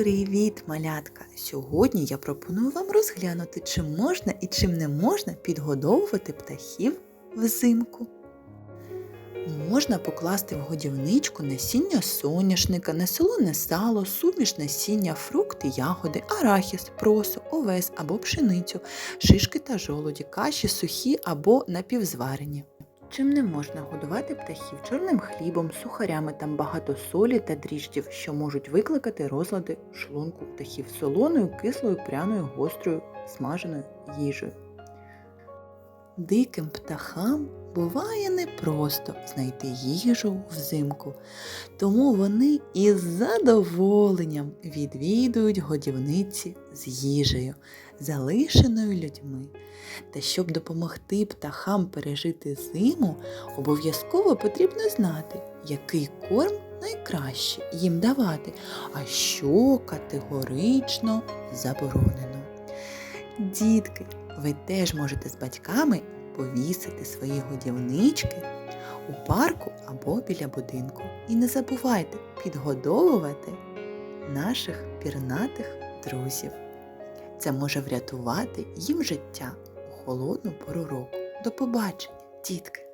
Привіт, малятка! Сьогодні я пропоную вам розглянути, чи можна і чим не можна підгодовувати птахів взимку. Можна покласти в годівничку насіння соняшника, несолоне сало, суміш насіння, фрукти, ягоди, арахіс, просо, овес або пшеницю, шишки та жолоді, каші сухі або напівзварені. Чим не можна годувати птахів чорним хлібом, сухарями там багато солі та дріждів, що можуть викликати розлади шлунку птахів солоною, кислою, пряною, гострою, смаженою їжею. Диким птахам буває непросто знайти їжу взимку, тому вони із задоволенням відвідують годівниці з їжею, залишеною людьми. Та щоб допомогти птахам пережити зиму, обов'язково потрібно знати, який корм найкраще їм давати, а що категорично заборонено. Дітки, ви теж можете з батьками повісити свої годівнички у парку або біля будинку. І не забувайте підгодовувати наших пірнатих друзів. Це може врятувати їм життя у холодну пору року. До побачення, дітки!